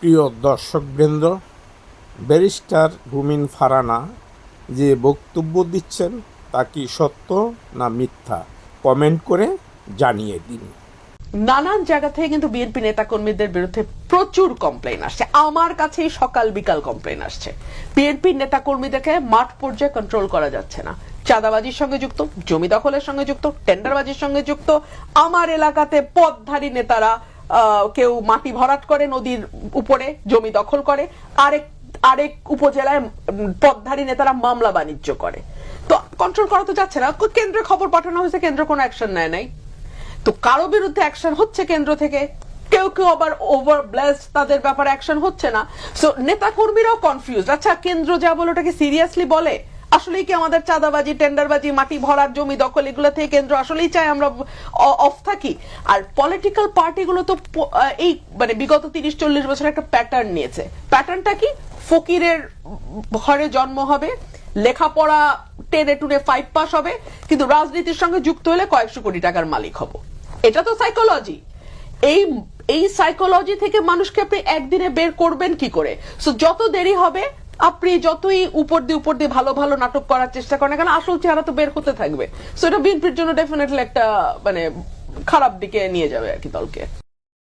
প্রিয় দর্শকবৃন্দ, ব্যারিস্টার রুমিন ফারানা যে বক্তব্য দিচ্ছেন তা কি সত্য না মিথ্যা? কমেন্ট করে জানিয়ে দিন। নানান জায়গা থেকে কিন্তু বিএনপি নেতাকর্মীদের বিরুদ্ধে প্রচুর কমপ্লেন আসছে। আমার কাছেই সকাল বিকাল কমপ্লেন আসছে। বিএনপি নেতাকর্মীদেরকে মাঠ পর্যায়ে কন্ট্রোল করা যাচ্ছে না। চাঁদাবাজির সঙ্গে যুক্ত, জমি দখলের সঙ্গে যুক্ত টেন্ডারবাজির সঙ্গে যুক্ত, আমার এলাকাতে পদধারী নেতারা কেউ মাটি ভরাট করে, নদীর উপরে জমি দখল করে। আরেক আরেক উপজেলায় পদধারী নেতারা মামলা বাণিজ্য করে। তো কন্ট্রোল করা তো যাচ্ছে না। কেন্দ্রে খবর পাঠানো হয়েছে, কেন্দ্র কোনো অ্যাকশন নেয় নাই। তো কারও বিরুদ্ধে অ্যাকশন হচ্ছে কেন্দ্র থেকে? কেউ কেউ আবার ওভার ব্লেসড তাদের ব্যাপারে অ্যাকশন হচ্ছে না। সো নেতা কর্মীরাও কনফিউজ আচ্ছা কেন্দ্র যা বলে, ওটাকে সিরিয়াসলি বলে? আসলেই কি আমাদের চাঁদাবাজি, টেন্ডারবাজি, মাটি ভরার জমি দখল, এগুলো থেকে কেন্দ্র আসলেই চায় আমরা অফ থাকি। আর পলিটিক্যাল পার্টিগুলো তো এই মানে বিগত তিরিশ, চল্লিশ বছর একটা প্যাটার্ন নিয়েছে। প্যাটার্নটা কি? ফকিরের ঘরে জন্ম হবে, লেখাপড়া টেনে টুনে ফাইভ পাস হবে, কিন্তু রাজনীতির সঙ্গে যুক্ত হলে কয়েকশো কোটি টাকার মালিক হব। এটা তো সাইকোলজি এই এই সাইকোলজি থেকে মানুষকে আপনি একদিনে বের করবেন কি করে? সো যত দেরি হবে আপনি যতই উপর দিয়ে উপর দিয়ে ভালো ভালো নাটক করার চেষ্টা করেন কেন, আসল চেহারা তো বের হতে থাকবে। সো এটা বিএনপির জন্য ডেফিনেটলি একটা মানে খারাপ দিকে নিয়ে যাবে আর কি দলকে।